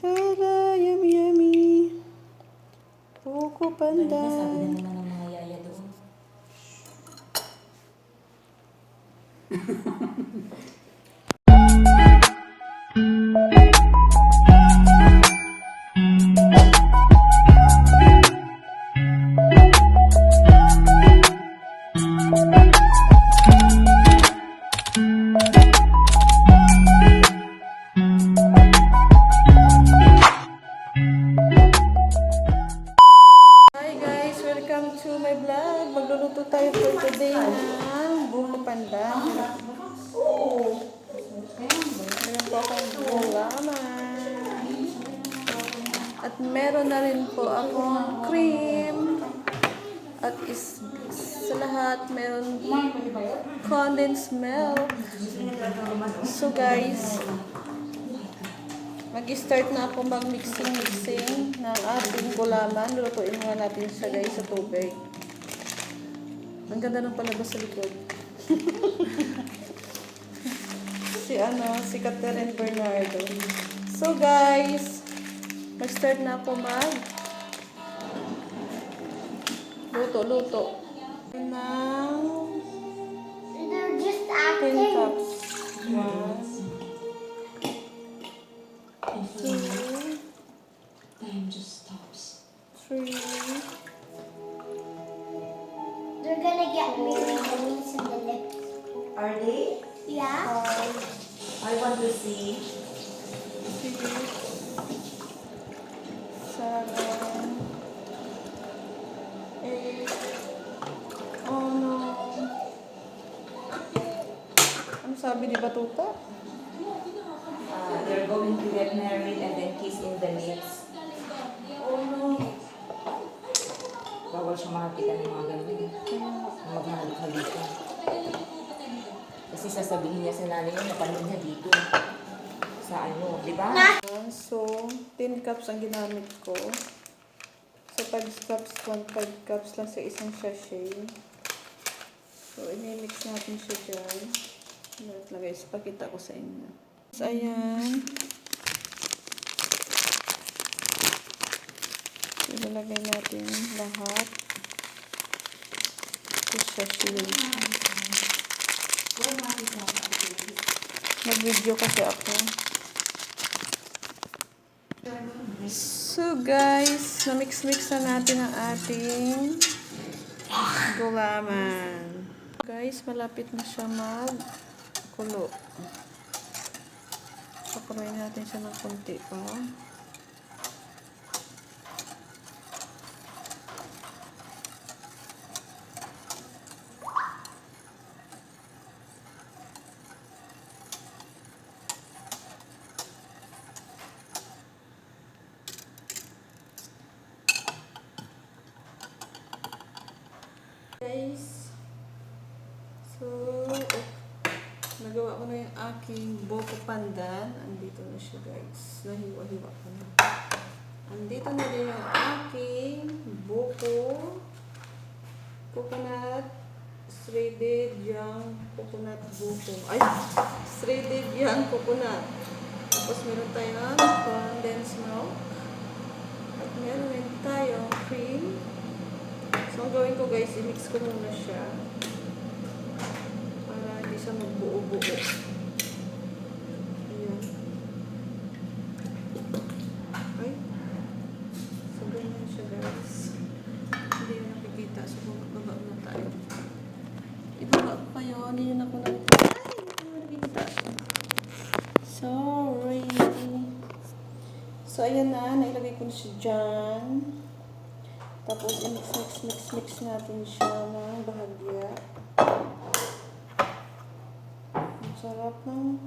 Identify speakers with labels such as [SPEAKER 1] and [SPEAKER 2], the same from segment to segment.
[SPEAKER 1] Tada! Yummy, yummy! Buko
[SPEAKER 2] Sabi
[SPEAKER 1] At meron na rin po akong cream. At is, sa lahat, meron condensed milk. So guys, Mag-start na ako mag-mixing-mixing ng ating gulaman. Lutuin muna natin siya guys sa tubig. Ang ganda ng palabas sa likod. si ano, si Catherine Bernardo. So guys, mag-start na ako mag luto-luto ng
[SPEAKER 3] They're just
[SPEAKER 1] 10
[SPEAKER 3] acting.
[SPEAKER 1] cups. One, two,
[SPEAKER 2] Time just stops.
[SPEAKER 1] three,
[SPEAKER 3] They're gonna get me with the wings and the lips.
[SPEAKER 2] Are they?
[SPEAKER 3] Yeah?
[SPEAKER 1] five,
[SPEAKER 2] I want to see.
[SPEAKER 1] six, seven, eight. Oh no. Ano sabi ni Batuta?
[SPEAKER 2] Uh, they're going to get married and then kiss in the lips. Oh no. Bawal siya makakitan ng mga ganun. Maghahalik-halikan. Kasi sasabihin niya sa nanay niya, napanood niya dito. Sa ano, di ba?
[SPEAKER 1] So, 10 cups ang ginamit ko. So, 5 cups, 1 5 cups lang sa isang sachet. So, inimix natin siya dyan. Lahat lang guys, pakita ko sa inyo. So, ayan. Ilalagay natin lahat sa sachet. Nag-video kasi ako. So guys, na-mix-mix na natin ang ating gulaman. Guys, malapit na siya mag-kulo. Pakuloyin natin siya ng konti pa. Guys, so, oh, nagawa ko na yung aking boko pandan. Andito na siya guys. Nahiwa-hiwa ko na. Andito na din yung aking boko coconut shredded young coconut buko. Ay, shredded young coconut. Tapos meron tayong condensed milk. At meron din tayong cream. So, ang gawin ko guys, i-mix ko muna siya. Para hindi siya magbuo-buo. Ayan. Ay. So, ganyan siya guys. Hindi nyo nakikita. So, baba na tayo. Ibaba ko kayo. Hindi nyo na ko nakikita. Ay. Sorry. So, ayan na. Nailagay ko na siya dyan. Tapos, i-mix, mix, mix, mix natin siya ng bahagya. Ang sarap ng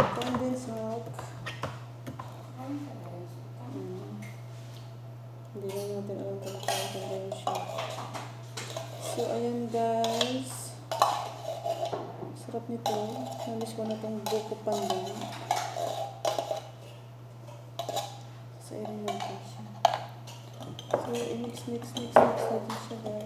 [SPEAKER 1] condensed milk. Mm. Hindi lang natin alam kung nakakaganda siya. So, ayan guys. Sarap nito. Nalis ko na itong buko pandan. Sa irin natin. So, i-mix, mix, mix, mix natin siya, guys.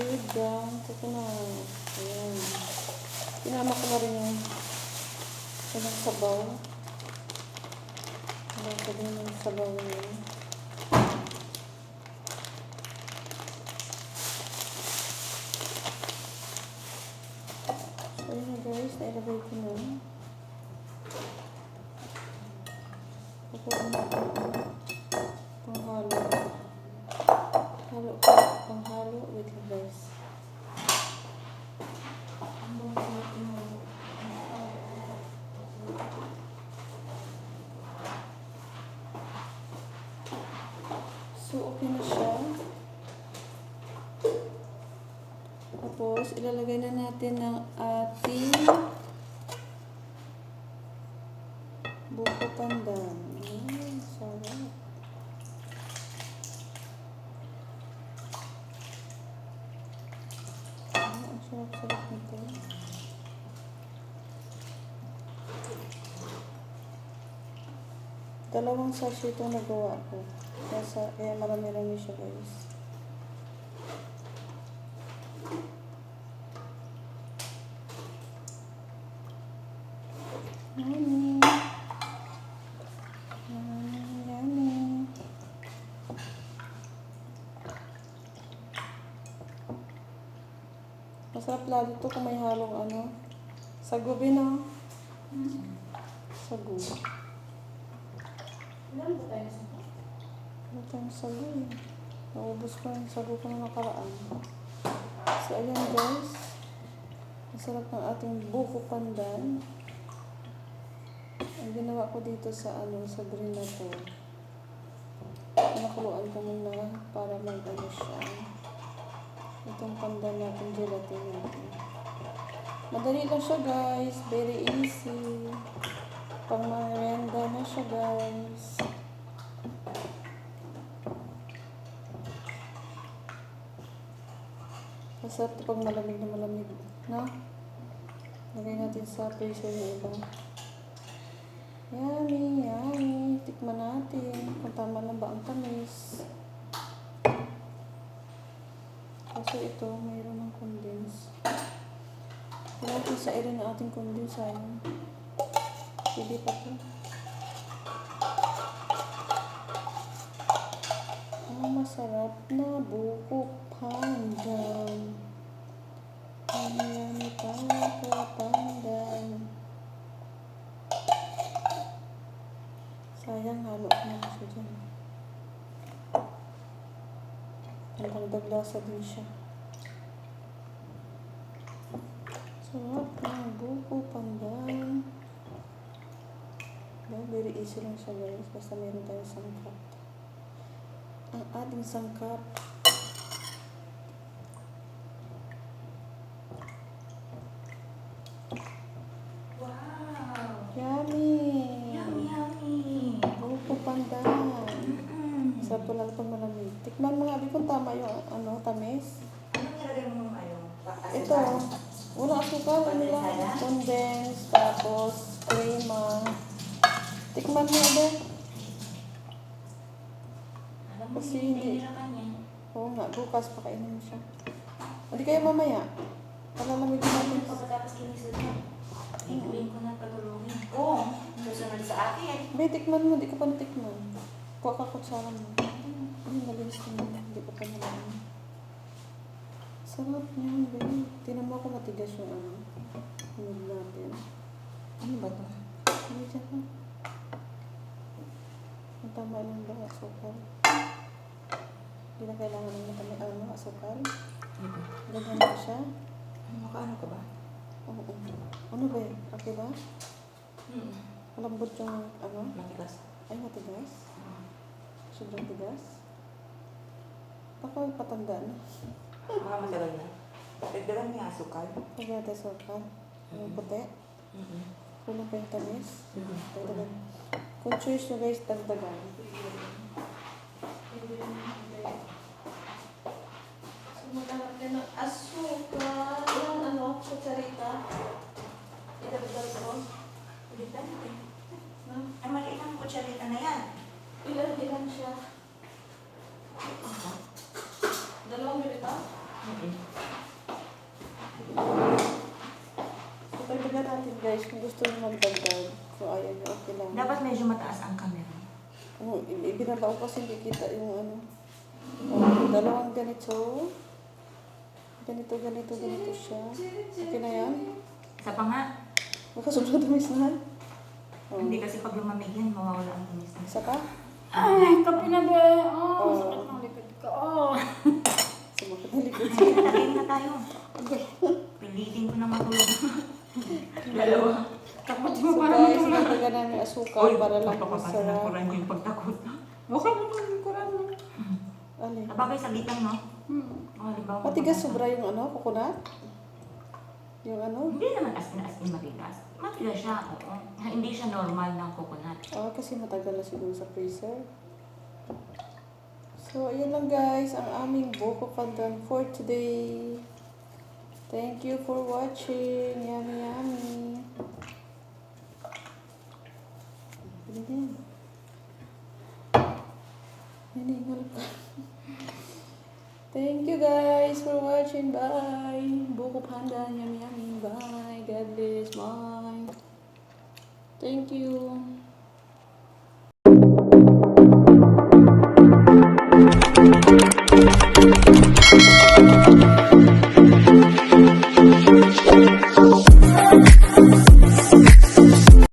[SPEAKER 1] Young coconut. Ayan. Pinama ko na rin yung ilang sabaw. Wala ko din yung sabaw niya. So yun guys, nailagay ko na. Kukuha na ko panghalo. Halo ko. Ang bango na ito. So, okay na siya. Tapos, ilalagay na natin ng ating buko pandan. Ay, sarap. Ay, ang sarap-sarap nito. Dalawang sachet itong nagawa ko. Kaya, kaya marami-rami siya guys. Yummy. Yummy, yummy. Masarap lalo to kung may halong ano. Sago bin no?
[SPEAKER 2] Meron ba tayo sa
[SPEAKER 1] Ano tayong sago eh. Naubos ko yung sago ko na nakaraan. So ayan guys. Masarap ng ating buko pandan. Ang ginawa ko dito sa ano sa green na to. Nakuluan ko muna para mag ano siya. Itong pandan natin, gelatin natin. Madali lang siya guys. Very easy. Pang merienda na siya guys. Masarap ito pag malamig na malamig. No? Lagay natin sa freezer yung iba. Yummy, yummy. Tikman natin kung tama na ba ang tamis. Kaso ito, mayroon ng condense. Natin sa irin ang ating condense. Sayang. Pwede pa to. Ang masarap na buko pandan. Ang yummy buko pandan. Sayang, halo na siya dyan. Ang dagdag lasa din siya. Sarap ng buko pandan. Diba? Very easy lang siya guys. Basta meron tayong sangkap. Ang ating sangkap.
[SPEAKER 2] Wow!
[SPEAKER 1] Yummy!
[SPEAKER 2] Yummy, yummy!
[SPEAKER 1] Buko pandan. Sarap to lalo pag malamig. Tikman mo nga, di kung tama yung ano, tamis.
[SPEAKER 2] Anong nilagay mo ng ano?
[SPEAKER 1] Ito, wala asukal, ano lang,
[SPEAKER 2] Condensada?
[SPEAKER 1] condense, tapos crema. Tikman mo ba?
[SPEAKER 2] Alam mo,
[SPEAKER 1] Kasi
[SPEAKER 2] hindi.
[SPEAKER 1] Oo nga, bukas pakainin mo siya. Hindi kayo mamaya. Palalamig natin.
[SPEAKER 2] Pagkatapos kinisod mo, bibigyan ko na patulungin. Oo, susunod sa akin.
[SPEAKER 1] Be, tikman mo, di ka pa natikman. Kuha ka kutsara mo. Ay, malinis naman. Hindi ko pa nalaman. Sarap niyan, be. Tinan mo ako matigas yung ano. Hinog natin.
[SPEAKER 2] Ano ba to?
[SPEAKER 1] Hindi dyan ka. Ang tama lang ba, asukal? Hindi na kailangan ng matami, ano, asukal. Lagyan mo siya.
[SPEAKER 2] Ano ka, ba?
[SPEAKER 1] Oo. Ano ba yun? Okay ba?
[SPEAKER 2] Hmm.
[SPEAKER 1] Malambot yung, ano?
[SPEAKER 2] Matigas.
[SPEAKER 1] Ay, matigas. Sobrang tigas. Baka patanda na.
[SPEAKER 2] Mga matagal na. Dagdagan niya asukal.
[SPEAKER 1] Pag natin asukal. Yung puti.
[SPEAKER 2] Mm-hmm.
[SPEAKER 1] Kulang pa yung tamis.
[SPEAKER 2] Mm-hmm.
[SPEAKER 1] Dagdagan. Kutsures na guys, dagdagan. Sumagalap ka ng asuka. Yan, ano, kutsarita. Idagdag ko.
[SPEAKER 2] Ulitan natin. Ay, maliit ang kutsarita na yan.
[SPEAKER 1] Ilan, ilan siya? Dalawang ganito?
[SPEAKER 2] Mm-hmm.
[SPEAKER 1] Ipagdagan natin guys kung gusto nyo magdagdag ayaw niyo, okay lang.
[SPEAKER 2] Dapat medyo mataas ang camera.
[SPEAKER 1] Oh, i- ibinaba ko kasi hindi kita yung ano. Oh, dalawang ganito. Ganito, ganito, ganito siya. Okay na yan?
[SPEAKER 2] Isa pa nga,
[SPEAKER 1] Baka sobrang damis na. Oh.
[SPEAKER 2] hindi kasi pag lumamig yan, mawawala ang tumis na.
[SPEAKER 1] Isa pa?
[SPEAKER 3] Ay, kape na ba? Oh,
[SPEAKER 1] Oh.
[SPEAKER 3] sakit ng likod ko. Oh.
[SPEAKER 1] Sumakit na likod
[SPEAKER 2] Sige, tatayin na tayo. Pilitin ko na matulog. Dalawa.
[SPEAKER 3] Takot mo para
[SPEAKER 1] guys,
[SPEAKER 3] matulog.
[SPEAKER 1] nagdagan namin asukal para lang
[SPEAKER 2] papapasa ng
[SPEAKER 1] masarap.
[SPEAKER 2] kuran yung pagtakot.
[SPEAKER 3] Okay mo yung kuran mo.
[SPEAKER 1] Alin?
[SPEAKER 2] Sabagay sa litang, no?
[SPEAKER 3] Hmm.
[SPEAKER 2] O, halimbawa,
[SPEAKER 1] Matigas
[SPEAKER 2] papapasa.
[SPEAKER 1] sobra yung ano, coconut? Yung ano?
[SPEAKER 2] Hindi naman as in as in matigas. Matigas siya, oo. Hindi siya normal ng coconut.
[SPEAKER 1] Ah, kasi matagal na siguro sa freezer. So, ayun lang guys, ang aming buko pandan for today. Thank you for watching. Yummy, yummy. Thank you guys for watching. Bye. Buko Panda. Yummy, yummy. Bye. God bless. Bye. Thank you. Thank you.